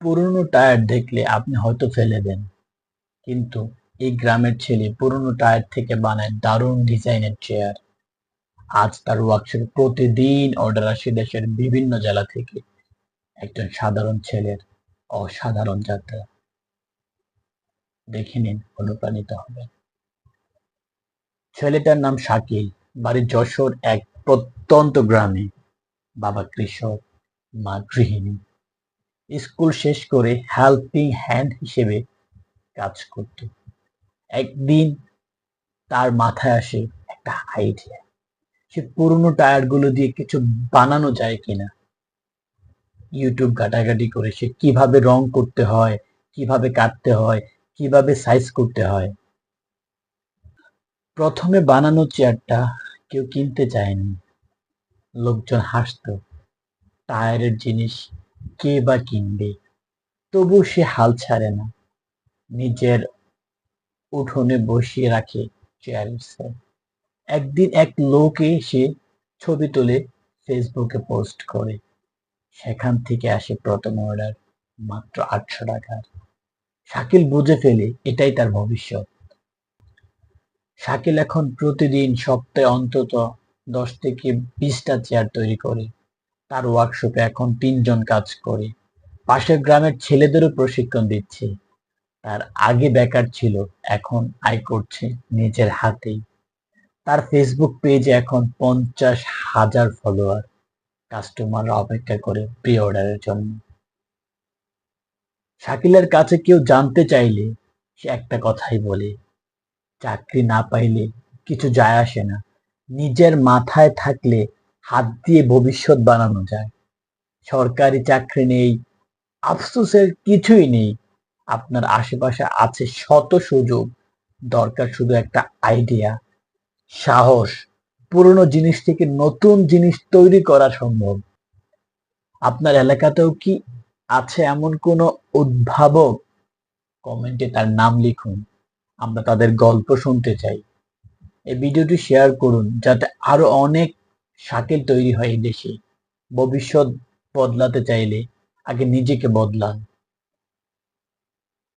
পুরনো টায়ার দেখলে আপনি হয়তো ফেলে দেন। কিন্তু এই গ্রামের ছেলে পুরনো টায়ার থেকে বানায় দারুণ ডিজাইনের চেয়ার। আজ তার ওয়ার্কশপে প্রতিদিন অর্ডার আসে দেশের বিভিন্ন জেলা থেকে। একজন সাধারণ ছেলের অসাধারণ যাত্রা। দেখে নিন, অনুপ্রাণিত হবেন। ছেলেটার নাম শাকিল, বাড়ি যশোর এক প্রত্যন্ত গ্রামে। বাবা কৃষক, মা গৃহিণী। স্কুল শেষ করে হেল্পিং হ্যান্ড হিসেবে কাজ করত। একদিন তার মাথায় আসে একটা আইডিয়া সে পুরনো টায়ারগুলো দিয়ে কিছু বানানো যায় কিনা। ইউটিউব ঘাটাঘাটি করে সে কীভাবে রং করতে হয়, কীভাবে কাটতে হয়, কীভাবে সাইজ করতে হয়। প্রথমে বানানো চেয়ারটা কেউ কিনতে চায়নি। লোকজন হাসতো টায়ারের জিনিস কে বা কিনবে? তবু সে হাল ছাড়ে না। নিজের উঠোনে বসিয়ে রাখে একদিন এক লোক এসে ছবি তুলে ফেসবুকে পোস্ট করে। সেখান থেকে আসে প্রথম অর্ডার, মাত্র আটশো টাকার। শাকিল বুঝে ফেলে এটাই তার ভবিষ্যৎ। শাকিল এখন প্রতিদিন সপ্তাহে অন্তত দশ থেকে বিশটা চেয়ার তৈরি করে। তার ওয়ার্কশপে এখন তিনজন কাজ করে। পাশের গ্রামের ছেলেদেরও প্রশিক্ষণ দিচ্ছে। তার আগে বেকার ছিল, এখন আয় করছে নিজের হাতেই। তার ফেসবুক পেজে এখন পঞ্চাশ হাজার ফলোয়ার কাস্টমাররা অপেক্ষা করে প্রি অর্ডারের জন্য। শাকিলের কাছে কেউ জানতে চাইলে সে একটা কথাই বলে, চাকরি না পাইলে কিছু যায় আসে না। নিজের মাথায় থাকলে হাত দিয়ে ভবিষ্যৎ বানানো যায়। সরকারি চাকরি নেই, আফসোসের কিছুই নেই। আপনার আশেপাশে আছে শত সুযোগ, দরকার শুধু একটা আইডিয়া সাহস। পুরনো জিনিস থেকে নতুন জিনিস তৈরি করা সম্ভব। আপনার এলাকাতেও কি আছে এমন কোনো উদ্ভাবক? কমেন্টে তার নাম লিখুন, আমরা তাদের গল্প শুনতে চাই। এই ভিডিওটি শেয়ার করুন, যাতে আরও অনেক শাকিল তৈরি হয় এই দেশে। ভবিষ্যৎ বদলাতে চাইলে আগে নিজেকে বদলান।